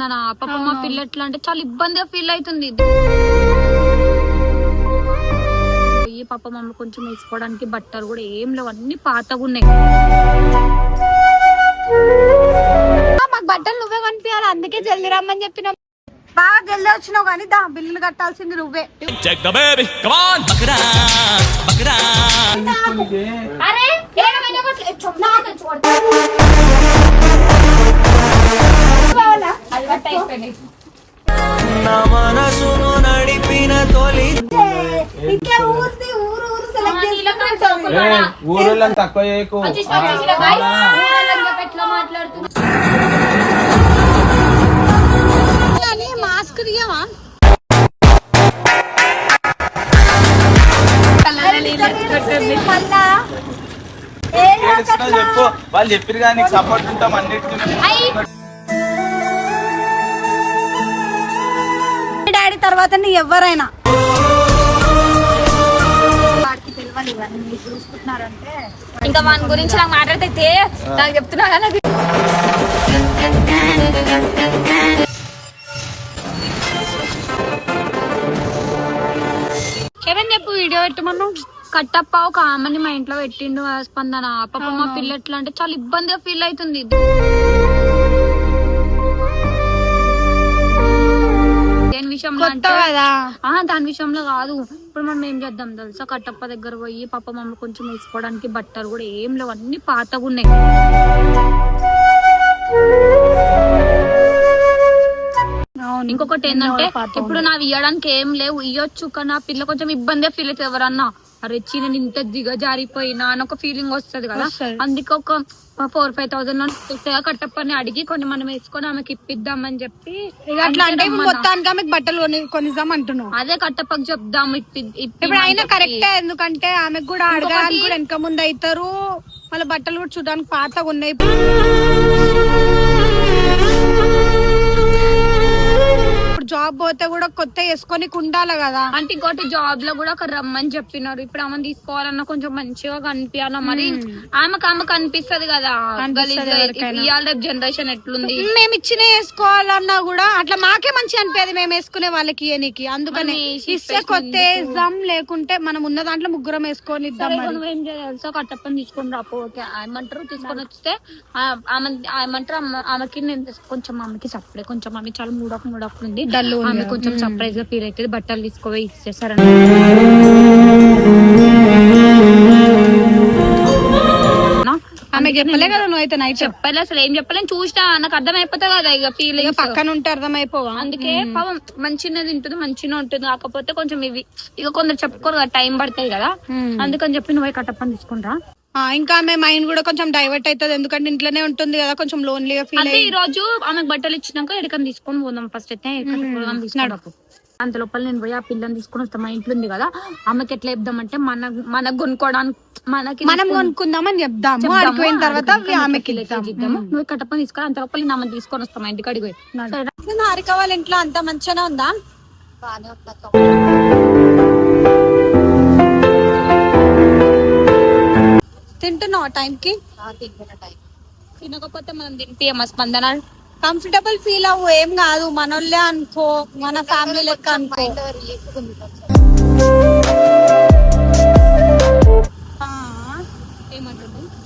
నా పాప మా పిల్ల ఎట్లా అంటే చాలా ఇబ్బందిగా ఫీల్ అవుతుంది. ఈ పాప మమ్మల్ని కొంచెం వేసుకోవడానికి బట్టలు కూడా ఏం లేవు అన్ని పాతగా ఉన్నాయి. మాకు బట్టలు నువ్వే కొనిపించాలి అందుకే జల్దీ రమ్మని చెప్పిన. బాగా జల్దీ వచ్చినావు కానీ దా బిల్లులు కట్టాల్సింది నువ్వే. Check the baby, come on! Bakra, bakra. అరే నా మనసును నడిపిన తొలి ఊరు? ఊరోళ్ళని తక్కువ చేయకు. మాస్క్ చెప్పు. వాళ్ళు చెప్పిరు కానీ సపోర్ట్ ఉంటాం అన్నిటికీ డాడీ తర్వాత నీ ఎవరైనా. వాడికి తెలియాలి ఇవన్నీ మీరు చూసుకుంటున్నారంటే. ఇంకా మన గురించి నాకు మాట్లాడితే నాకు చెప్తున్నా కదా నాకు. ఏమని చెప్పు వీడియో పెట్టమను? కట్టప్ప ఒక ఆమెని మా ఇంట్లో పెట్టిండు ఆ స్పందన. పాప మా పిల్ల ఎట్లా అంటే చాలా ఇబ్బందిగా ఫీల్ అవుతుంది. విషయంలో అంటే ఆ దాని విషయంలో కాదు. ఇప్పుడు మనం ఏం చేద్దాం తెలుసా? కట్టప్ప దగ్గర పోయి పాప మమ్మల్ని కొంచెం వేసుకోవడానికి బట్టలు కూడా ఏం లేవు. అన్ని పాతగా ఉన్నాయి. ఇంకొకటి ఏంటంటే ఇప్పుడు నావి ఇవ్వడానికి ఏం లేవు. ఇవ్వచ్చు కానీ ఆ పిల్ల కొంచెం ఇబ్బందిగా ఫీల్ అవుతుంది ఎవరన్నా. అరే నేను ఇంత దిగజారిపోయినా అని ఒక ఫీలింగ్ వస్తది కదా. అందుకే ఒక ఫోర్ ఫైవ్ థౌసండ్ వస్తాయా కట్టప్పని అడిగి కొన్ని మనం వేసుకొని ఆమెకి ఇప్పిద్దామని చెప్పి అట్లా అంటే. మొత్తానికి ఆమెకు బట్టలు కొని కొనిద్దాం అంటున్నావు అదే కట్టప్పకి చెప్దాం ఇప్పి ఇప్పి ఇప్పుడు అయినా. కరెక్టే ఎందుకంటే ఆమెకు కూడా అడగడానికి వెనక ముందు అవుతారు వాళ్ళ బట్టలు కూడా చూడడానికి పాతగా ఉన్నాయి జాబ్ పోతే కూడా కొత్త వేసుకొని ఉండాలి కదా. అంటే ఇంకోటి జాబ్లో కూడా ఒక రమ్మని చెప్పినారు. ఇప్పుడు ఆమె తీసుకోవాలన్నా కొంచెం మంచిగా కనిపించాలన్నా మరి? ఆమెకు ఆమె కనిపిస్తది కదా. ఇవాళ జనరేషన్ ఎట్లుంది? మేము ఇచ్చిన వేసుకోవాలన్నా కూడా అట్లా మాకే మంచి అనిపేది మేము వేసుకునే వాళ్ళకి ఇయనికి అందుకని ఇస్తే కొత్త ఇద్దాం లేకుంటే మనం ఉన్న దాంట్లో ముగ్గురం వేసుకొని ఇద్దాం నువ్వు ఏం చేయాలి? కట్టప్పని తీసుకొని రాపో ఓకే? ఏమంటారు? తీసుకొని వస్తే ఆ- ఆమె ఏమంటారు? ఆమె- ఆమెకి నేను కొంచెం ఆమెకి సప్లై కొంచెం ఆమె చాలా మూడఫ్ మూడఫ్ ఉంది. ఉంది ఆమె. కొంచెం సర్ప్రైజ్గా ఫీల్ అవుతుంది బట్టలు తీసుకోవే ఇచ్చేసారని ఆమె చెప్పలే కదా నువ్వు అయితే నైట్ చెప్పలే అసలు ఏం చెప్పలేను చూసినా నాకు అర్థం అయిపోతుంది కదా ఇక ఇక ఫీలింగ్ పక్కన ఉంటే అర్థమైపోవా? అందుకే పాపం మంచిగా తింటుంది మంచిగా ఉంటుంది. కాకపోతే కొంచెం ఇవి ఇక కొందరు చెప్పుకోరు కదా టైం పడుతుంది కదా. అందుకని చెప్పి నువ్వు కట్టప్పని తీసుకుంటా. ఇంకా ఆమె మైండ్ కూడా కొంచెం డైవర్ట్ అవుతుంది ఎందుకంటే ఇంట్లోనే ఉంటుంది కదా కొంచెం లోన్లీగా ఫీల్ అయ్యి. ఈ రోజు ఆమెకు బట్టలు ఇచ్చినాక ఎక్కడికని తీసుకొని పోదాం ఫస్ట్ అయితే. తీసుకున్నాడు అంత లోపల నేను పోయి ఆ పిల్లని తీసుకొని వస్తాం. మా ఇంట్లో ఉంది కదా ఆమెకి ఎట్లా చెప్దామంటే మన మనకు కొనుక్కోవడానికి మనకి మనం కొనుక్కుందామని చెప్దాము. చెప్దాము, ఆడికి పోయిన తర్వాత ఆమెకి ఇద్దాము. నువ్వు కట్టపని తీసుకొని అంత లోపల ఆమెను తీసుకొని వస్తాం మా ఇంటికి అడిగి సరే హారిక వాళ్ళ ఇంట్లో అంత మంచిగానే ఉందా? తింటున్నావు టైంకి? తినకపోతే మనం తినిపియమ్మ స్పందన కంఫర్టబుల్ ఫీల్ అవ్వు ఏం కాదు. మనోళ్ళే అనుకో మన ఫ్యామిలీ లెక్క అనుకో.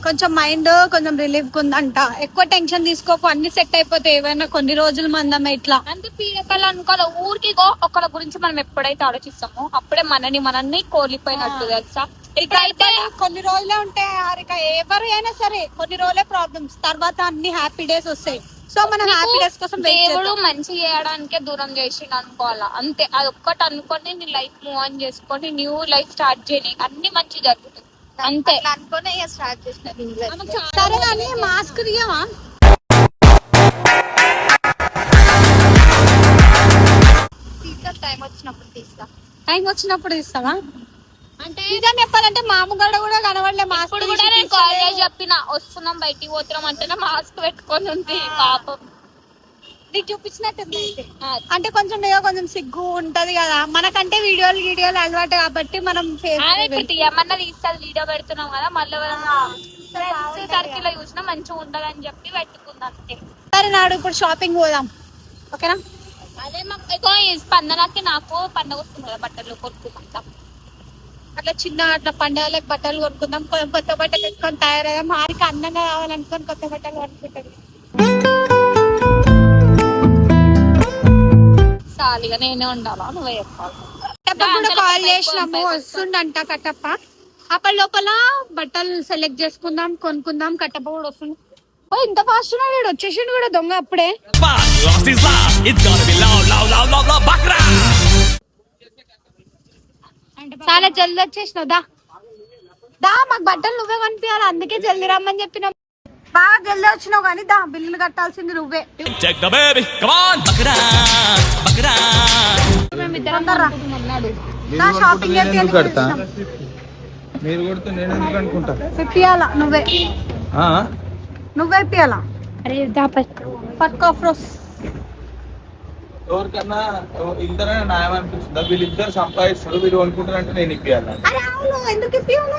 కొంచెం. మైండ్ కొంచెం రిలీఫ్ ఉందంట. ఎక్కువ టెన్షన్ తీసుకోకు అన్ని సెట్ అయిపోతాయి. ఏవైనా కొన్ని రోజులు మందమే ఇట్లా. అంటే పీడకలు అనుకోవాలి ఊరికి ఒకళ్ళ గురించి మనం ఎప్పుడైతే ఆలోచిస్తామో అప్పుడే మనని మనల్ని కోల్పోయినట్టు తెలుసా? ఇక్కడైతే కొన్ని రోజులే ఉంటాయి. హారిక ఎవరు అయినా సరే కొన్ని రోజులే ప్రాబ్లమ్స్ తర్వాత అన్ని హ్యాపీ డేస్ వస్తాయి. సో మనం హ్యాపీ డేస్ కోసం దేవుడు మంచి చేయడానికే దూరం చేసిండు అనుకోవాలా? అంతే అది ఒక్కటి అనుకొని నీ లైఫ్ మూవ్ ఆన్ చేసుకొని న్యూ లైఫ్ స్టార్ట్ చేయని అన్ని మంచి జరుగుతాయి. అంతే. అనుకునే స్టార్ట్ చేసిన సరే కానీ మాస్క్ తీయమా టైం వచ్చినప్పుడు తీస్తా. టైం వచ్చినప్పుడు తీస్తావా? అంటే నిజం చెప్పాలంటే మామగాడ కూడా కనబడలే మాస్క్ ఇప్పుడు కూడా నేను కాల్ చేసి చెప్పిన వస్తున్నాం బయటికి పోతున్నాం అంటేనే మాస్క్ పెట్టుకొని ఉంది పాపం. నీకు చూపించినట్టుంది అంటే కొంచెం ఏదో కొంచెం సిగ్గు ఉంటది కదా. మనకంటే వీడియోలు వీడియోలు అలవాటు కాబట్టి మనం ఏమన్నా తీస్తుంది వీడియో పెడుతున్నాం కదా మళ్ళీ సర్కిల్లో చూసినా మంచిగా ఉండదని చెప్పి పెట్టుకుంది అంతే. సరే నాడు ఇప్పుడు షాపింగ్ పోదాం. ఓకేనా? అదే మాకు స్పందనకి నాకు పండగ వస్తుంది కదా బట్టలు కొనుక్కుంటాం అట్లా చిన్న అట్లా పండుగలకు బట్టలు కొనుక్కుందాం కొత్త బట్టలు వేసుకొని తయారయ్యాం మారికి అందంగా కావాలనుకొని కొత్త బట్టలు కొనుక్కుంటాం సాలిగా నేనే ఉండాలా నువ్వే చెప్పాలి కట్టప్ప కూడా కాల్ చేసినాము. వస్తుండంట కట్టప్ప అప్పటి లోపల బట్టలు సెలెక్ట్ చేసుకుందాం కొనుక్కుందాం కట్టప్ప కూడా వస్తుంది ఓ ఇంత ఫాస్ట్ వీడు వచ్చేసిండు కూడా దొంగ అప్పుడే చాలా జల్దీ వచ్చేసినావు దా. దా మాకు బట్టలు నువ్వే కొనిపించాలి అందుకే జల్దీ రమ్మని చెప్పినాం. బాగా జల్దీ వచ్చినావు కానీ దా బిల్లులు కట్టాల్సింది నువ్వే. షాపింగ్ కడతా? మీరు కొడితే నేను ఎందుకు అనుకుంటా? ఇప్పియాలా నువ్వే? ఆ? నువ్వే ఇప్పియాలా అరే దా పట్టుకో ఫ్రోస్ ఎవరికన్నా ఇద్దరైనా న్యాయం అనిపిస్తుందా? వీళ్ళిద్దరు సంపాదిస్తారు వీళ్ళు కొనుక్కుంటారంటే నేను ఇప్పియాలి? అరే అవును. ఎందుకు నువ్వు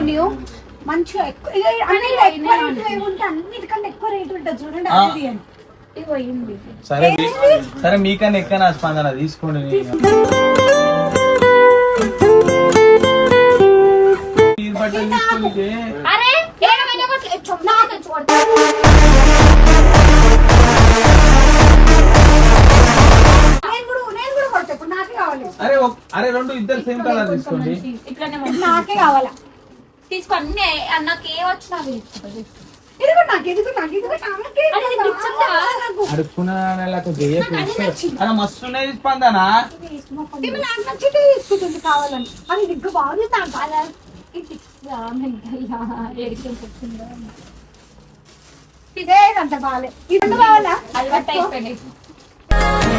సరే మంచిగా ఎక్కువ రేటు ఉంటుంది చూడండి మీకన్నా ఎక్క నా స్పందన తీసుకోండి నాకే కావాలి. అరే రెండు ఇద్దరు సేమ్ కలర్ తీసుకోండి. ఇట్లానే నాకే కావాలా? తీసుకో అన్ని అన్నకి ఏ వచ్చినా అవి తీసుకో. ఇది కూడా నాకు ఇది కూడా నాకు ఇది కూడా నాకే అరే, ఇది కావాలా? నచ్చిందా? నాకు. అడుక్కున్నా అరే మస్తు ఉన్నాయి స్పందన? ఇవి నాకు నచ్చితే తీసుకుంటుంది కావాలని. అది నీకు బాగుంది ఇది అలవాటు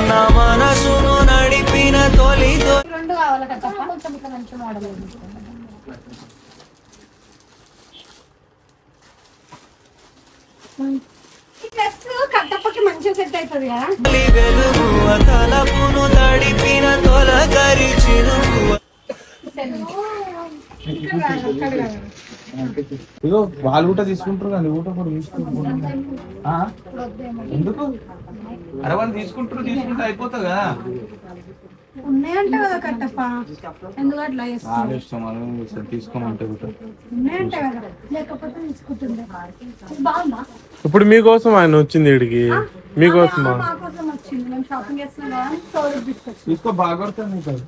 నా మనసును నడిపిన తొలి రెండు కావాలి కదా కొంచెం ఇట్లా మంచి మోడల్ డ్రెస్ కట్టప్పకి మంచిగా సెట్ అవుతుంది కదా తలపును తడిపిన తొలగరి ఇగో వాళ్ళు కూడా తీసుకుంటారు కానీ ఊట కూడా తీసుకుంటారు ఆ? ఎందుకు? అరే వాళ్ళు తీసుకుంటారు తీసుకుంటే అయిపోతుంది? కదా ఉన్నాయంట కదా కట్టప్ప. ఎందుకు అట్లా చేస్తావు చాలా ఇష్టం వాళ్ళు తీసుకోమంటే కూడా. ఉన్నాయంట కదా. లేకపోతే తీసుకుంటుండే. ఇది బాగుందా? ఇప్పుడు మీకోసం ఆయన వచ్చింది ఇడికి మీకోసమా? వచ్చింది మేము షాపింగ్ చేస్తున్నాం కదా స్టోరేజ్ తీసుకొచ్చి తీసుకో బాగా కొడుతుంది నీకు అది.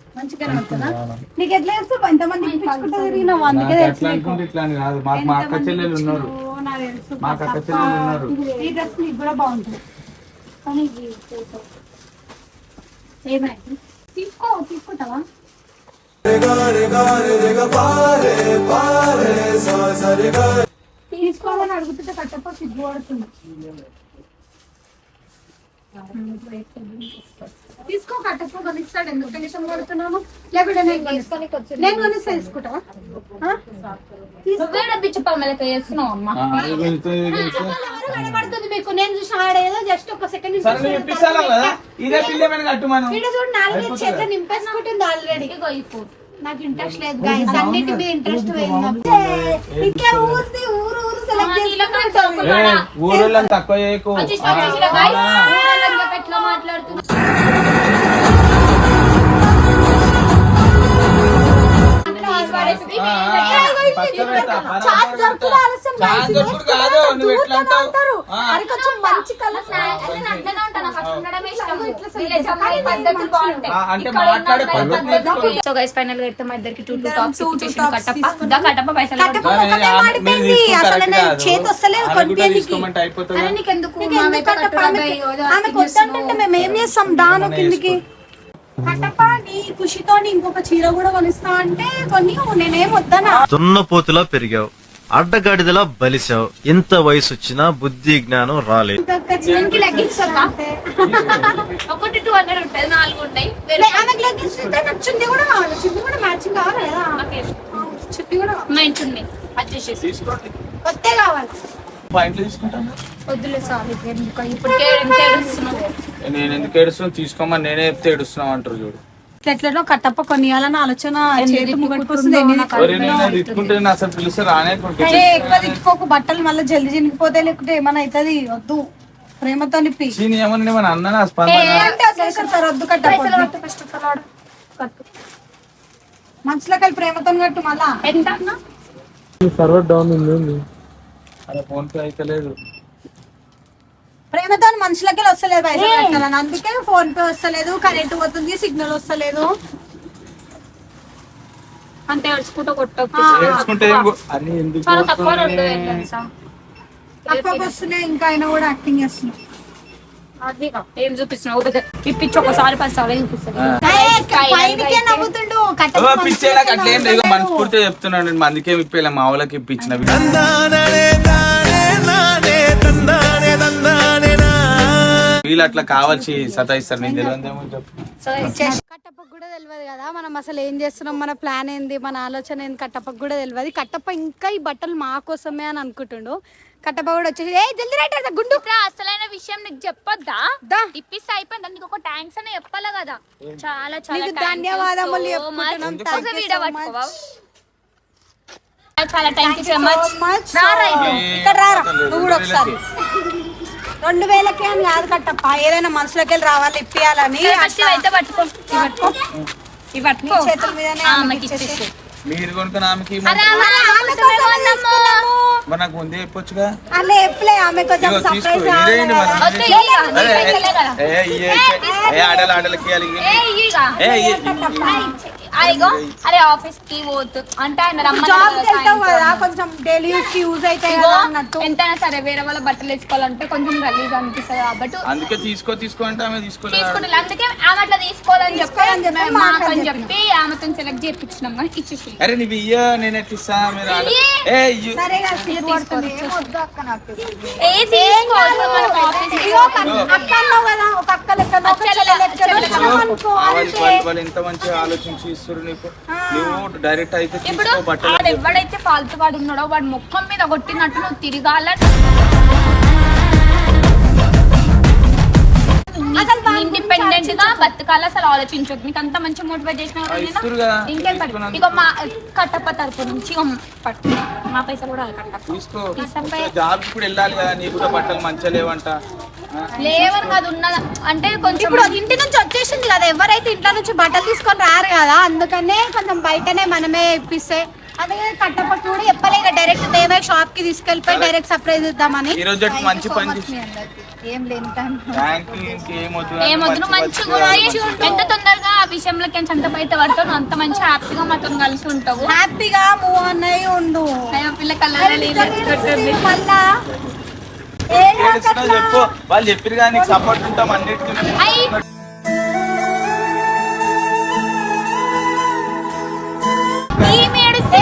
నీకు ఎట్లా చేస్తావు ఎంతమంది ఇప్పించుకుంటా తిరిగినావు అందుకే నాకు తెలుసు ఎట్లా నీకు. అనుకుంటే ఇట్లా అని కాదు. మాకు మా అక్క చెల్లెలు ఉన్నారు. ఓ, నాకు తెలుసు. మాకు అక్క చెల్లెలు ఉన్నారు. ఈ డ్రెస్? నీకు కూడా బాగుంటుంది. కానీ ఇది ఏమైంది? తీసుకో తీసుకుంటావా తీసుకోవాలని అడుగుతుంటే సిగ్గు పడుతుంది. తీసుకో కట్టప్ప కొనిస్తాడు ఎందుకు? టెన్షన్ పడుతున్నాను లేకపోతే నేను కొనిస్తా. నేను కొనిస్తా తీసుకుంటావా? కనబడుతుంది మీకు. నేను చూసిన ఆడ ఏదో జస్ట్ ఒక సెకండ్ చూడు నాలుగు చేతులు నింపేసుకుంటుంది ఆల్రెడీ ఫోన్. నాకు ఇంట్రెస్ట్ లేదు గాయస్ అన్నిటి మీద ఇంట్రెస్ట్ పోయింది ఇంకే ఊరిది ఊరు ఊరు సెలెక్ట్ చేసుకుంటాం ఊరోళ్ళని తక్కువ మాట్లాడుతున్నా మంచి. సో గైస్ ఫైనల్గా అయితే మా ఇద్దరికి టూ టూ టాప్స్ ఇచ్చేసి కట్టప్ప దా పైసలు. చేతి వస్తలేదు ఆమె నీకెందుకు. మేము ఏం చేస్తాం? దాను కిందికి. కట్టప్ప నీ ఖుషితో ఇంకొక చీర కూడా కొనిస్తా అంటే కొన్ని నేనేం వద్దనా దున్నపోతులా పెరిగావు. అడ్డగాడిదలా బలిసావు. ఇంత వయసు వచ్చినా బుద్ధి జ్ఞానం రాలేదు. ఇంకొక చీర దీనికి leggings వద్దా? ఒకటి టూ హండ్రెడ్ ఉంటుంది నాలుగు ఉన్నాయి. వేరే లే, ఆమెకు లెగ్గిన్స్ ఇస్తే నాకు చున్నీ కూడా కావాలి. చున్నీ కూడా మ్యాచింగ్ కావాలి కదా? నాకే. ఆ, చున్నీ కూడా కావాలి. మా ఇంటి ఉన్నాయి అడ్జస్ట్ తీసుకోండి. కొత్తే కావాలి. పాయింట్లు తీసుకుంటాను. వద్దులే సారీ నేను ఎందుకు ఏడుస్తున్నావు తీసుకోమని నేనే చెప్తే ఏడుస్తున్నావు అంటారు చూడు. ఎట్లనో కట్టప్ప కొనియాలని ఆలోచన చేతి ముగట్టుకొస్తుంది ఎవరైనా తిట్టుకుంటే నేను అసలు పిలిస్తే రానే కొడుకు. ఎక్కువ తిట్టుకోకు బట్టలు మళ్ళీ జల్ది చినిగిపోతే లేకుంటే ఏమైనా అవుతుంది వద్దు. ప్రేమతో నిప్పి. వద్దు కట్టప్ప మనసులోకి వెళ్ళి ప్రేమతో కట్టు మళ్ళా. ఎంత అన్నా? సర్వర్ డౌన్ ఉంది. అరే ఫోన్ పే అయితే లేదు. ప్రేమతో మనుషులకి వెళ్ళి వస్తలేదు పైసలు కట్టాలని. అందుకే ఫోన్ పే వస్తలేదు కరెంట్ పోతుంది సిగ్నల్ వస్తలేదు. అంతే ఏడ్చుకుంటూ కొట్టకు వస్తున్నాయి ఇంకా అయినా కూడా యాక్టింగ్ చేస్తున్నాయి ఏం చూపిస్తున్నావు? ఇప్పించి ఒకసారి పది సార్లు లేదు. మనస్ఫూర్తిగా చెప్తున్నాను నేను. అందుకే ఇప్పేలా మా వాళ్ళకి ఇప్పించిన వీళ్ళు అట్లా కావాల్సి సతాయిస్తారు నేను తెలియదేమో చెప్పు కట్టప్పకు కూడా తెలియదు కదా మనం అసలు ఏం చేస్తున్నాం మన ప్లాన్ ఏంది మన ఆలోచన ఏంది కట్టప్పకు కూడా తెలియదు. కట్టప్ప ఇంకా ఈ బట్టలు మా కోసమే అని అనుకుంటుండు. కట్టప్ప కూడా వచ్చేసి ఏ జల్దీ రైట్ అయితే గుండు. అసలైన విషయం నీకు చెప్పొద్దా? దా. ఇప్పిస్తే అయిపోయింది. నీకు ఒక థ్యాంక్స్ అని చెప్పాలి కదా? చాలా చాలా ధన్యవాదములు చెప్పుకుంటున్నాం. చాలా థ్యాంక్ యూ సో మచ్ రారా. ఇక్కడ రారా. నువ్వు కూడా ఒకసారి. రెండు వేలకే అని కాదు కట్టప్ప. ఏదైనా మనసులోకి వెళ్ళి రావాలి ఇప్పియాలని. ఫస్ట్ అయితే పట్టుకో. ఇవి పట్టుకో. ఇవి పట్టుకో. చేతుల మీదనే. మీరు కొనుక్కుని ఆమెకి. మరి నాకు ముందే చెప్పొచ్చుగా? అలా ఎప్పులే ఆమె కొంచెం సర్ప్రైజ్ ఆడలు ఆడలకి. ఏ, అదిగో అరే ఆఫీస్కి పోతు. అంటే ఆయన జాబ్ వెళ్తావు కదా. కొంచెం డైలీ యూస్కి యూజ్ అవుతాయి ఇదిగో, కదా అన్నట్టు. ఎంతైనా సరే వేరే వాళ్ళ బట్టలు వేసుకోవాలంటే కొంచెం గలీజ్ అనిపిస్తుంది కాబట్టి అందుకే తీసుకో తీసుకో అంటే ఆమె తీసుకోలేదు? అందుకే ఆమె అట్లా తీసుకోవాలని చెప్పి తీసుకోవాలని చెప్పి మేము మాకు మాకు అని అని చెప్పి ఆమెతో సెలెక్ట్ చేయించినాం కానీ ఇచ్చేసి అరే నీవు ఇయ్య నేను ఎట్లా ఇస్తా మీరు. ఏ. సరే తీసుకోవాలి వాళ్ళు ఎంత మంచిగా ఆలోచించి ఇస్తారు నీకు. నువ్వు డైరెక్ట్ అయితే ఇప్పుడు వాడు ఎవడైతే ఫాల్తు వాడు ఉన్నాడో వాడు ముఖం మీద కొట్టినట్టు నువ్వు తిరగాల ఇండిపెండెంట్గా బతకాలి అసలు ఆలోచించొద్దు. నీకు అంత మంచి మోటివేట్ చేసిన. ఇంకేం పట్టు మా కట్టప్ప తరపు నుంచి పట్టు. మా పైసలు కూడా కట్టప్ప. తీసుకో. తీసుకో. జాబ్ ఇప్పుడు వెళ్ళాలి కదా నీకు కూడా బట్టలు మంచిగా లేవంట. ఆ, లేవని కాదు ఉన్నదా అంటే కొంచెం ఇప్పుడు ఇంటి నుంచి వచ్చేసింది కదా ఎవరైతే ఇంట్లో నుంచి బట్టలు తీసుకొని రారు కదా అందుకనే కొంచెం బయటనే మనమే ఇప్పిస్తే. అదే కట్టపట్టు కూడా చెప్పలే డైరెక్ట్ దేవే షాప్కి తీసుకెళ్ళిపోయి డైరెక్ట్ సర్ప్రైజ్ ఇద్దామని. ఈ రోజు మంచి పని ఏం లేని టైం థ్యాంక్ యూ ఇంకేం వద్దు కానీ ఏమొద్దు మంచి ఉండి. ఎంత తొందరగా ఆ విషయంలోకి ఎంత బయట పడతావు అంత మంచి హ్యాపీగా మాతో కలిసి ఉంటావు. హ్యాపీగా మూవ్ అన్నయ్య ఉండు. పిల్ల కలర్ మళ్ళా? ఏడుస్తున్నావు చెప్పు. వాళ్ళు చెప్పారు కానీ నీకు సపోర్ట్ ఉంటాం అన్నిటికీ. ఏడిస్తే.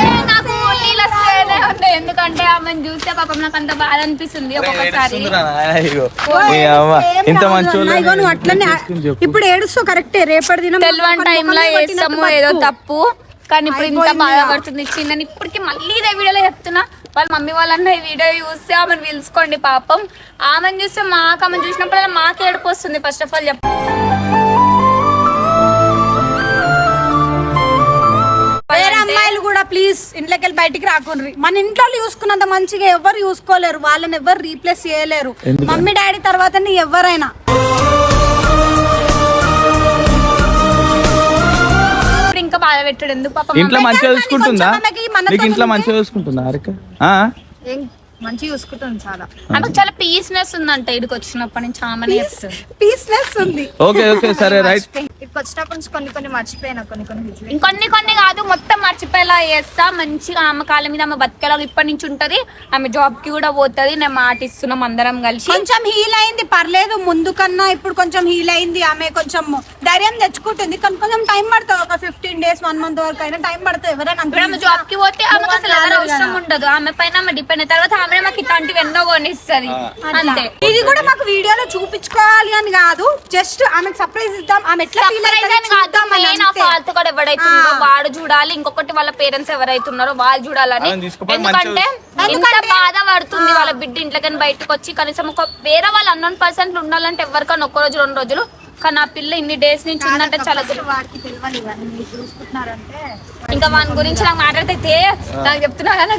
ఎందుకంటే ఆమెను చూస్తే పాపం నాకు అంత బాధ అనిపిస్తుంది ఒక్కొక్కసారి. ఇంత అట్లనే ఇప్పుడు ఏడుస్తావు కరెక్టే. రేపటి దినం తెలివని టైంలో వేస్తాము ఏదో తప్పు. కానీ ఇప్పుడు ఇంత బాధపడుతుంది. చిన్న ఇప్పటికి మళ్ళీ ఇదే వీడియోలో చెప్తున్నా. వాళ్ళ మమ్మీ వాళ్ళన్న ఈ వీడియో చూస్తే ఆమెను పిలుచుకోండి పాపం. ఆమెను చూస్తే మాకు ఆమెను చూసినప్పుడు మాకు ఏడుపు వస్తుంది ఫస్ట్ ఆఫ్ ఆల్ చెప్ప వేరే అమ్మాయిలు కూడా ప్లీజ్ ఇంట్లోకి వెళ్ళి బయటికి రాకుండ్రి. మన ఇంట్లో చూసుకున్నంత మంచిగా ఎవరు చూసుకోలేరు వాళ్ళని ఎవరు రీప్లేస్ చేయలేరు. మమ్మీ డాడీ తర్వాతనే ఎవరైనా. ఇంకా బాధ పెట్టాడు ఎందుకు పాపం? ఇంట్లో మంచిగా చూసుకుంటుందా? నీకు ఇంట్లో మంచిగా చూసుకుంటుందా అరిక? ఆ? మంచిగా చూసుకుంటుంది చాలా. ఆమెకు చాలా పీస్నెస్ ఉందంట ఇక్కడికి వచ్చినప్పటి నుంచి చెప్తుంది. పీస్నెస్ ఉంది. ఓకే ఓకే సరే రైట్. ఇక్కడికి వచ్చినప్పటి నుంచి కొన్ని కొన్ని మర్చిపోయినా కొన్ని కొన్ని ఇంకొన్ని కొన్ని కాదు మొత్తం మర్చిపోయేలా చేస్తా. మంచిగా ఆమె కాళ్ళ మీద ఆమె బతికేలా ఇప్పటి నుంచి ఉంటది. ఆమె జాబ్కి కూడా పోతది. నేను మాట ఇస్తున్నాం అందరం కలిసి. కొంచెం హీల్ అయింది పర్లేదు. ముందు కన్నా ఇప్పుడు కొంచెం హీల్ అయింది. ఆమె కొంచెం ధైర్యం తెచ్చుకుంటుంది. కానీ కొంచెం టైం పడుతుంది. ఒక ఫిఫ్టీన్ డేస్ వన్ మంత్ వరకు అయినా టైం పడుతుంది. ఎవరైనా అంత ఆమె జాబ్కి పోతే ఆమెకు on అసలు ఎవరు అవసరం. ఉండదు. ఆమె పైన ఆమె డిపెండ్ అయిన తర్వాత ఆమె మాకు ఇట్లాంటివి ఎన్నో కొనిస్తుంది. అంతే. ఇది కూడా మాకు వీడియోలో చూపించుకోవాలి అని కాదు. జస్ట్ ఆమెకు సర్ప్రైజ్ ఇద్దాం. ఆమె ఎట్లా కూడా ఎవడైతున్నారో వాడు చూడాలి ఇంకొకటి వాళ్ళ పేరెంట్స్ ఎవరైతున్నారో వాళ్ళు చూడాలని. ఎందుకంటే ఇంత బాధ పడుతుంది వాళ్ళ బిడ్డ ఇంట్లోకి బయటకు వచ్చి కనీసం ఒక వేరే వాళ్ళ అన్నోన్ పర్సెంట్ ఉండాలంటే ఎవరికైనా ఒక్క రోజు రెండు రోజులు. కానీ ఆ పిల్ల ఇన్ని డేస్ నుంచి ఉందంటే చాలా ఇంకా వాని గురించి నాకు మాట్లాడితే నాకు చెప్తున్నా కదా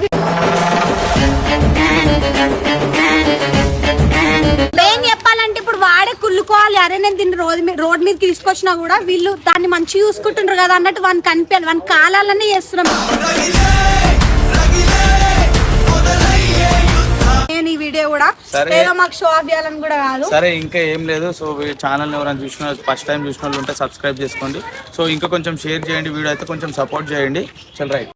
కుళ్ళుకోవాలి అరే నేను దీన్ని రోడ్ మీద రోడ్ మీద తీసుకొచ్చినా కూడా వీళ్ళు దాన్ని మంచిగా చూసుకుంటుండ్రు కదా అన్నట్టు వానికి కనిపించాలి వాని కాలాలన్నీ చేస్తున్నాం నేను ఈ వీడియో కూడా. ఏదో మాకు షో ఆఫ్ చేయాలని కూడా కాదు. సరే ఇంకా ఏం లేదు. సో ఛానల్ ఎవరైనా చూసిన ఫస్ట్ టైం చూసిన వాళ్ళు ఉంటే సబ్స్క్రైబ్ చేసుకోండి. సో ఇంకా కొంచెం షేర్ చేయండి వీడియో అయితే కొంచెం సపోర్ట్ చేయండి. చల్ రైట్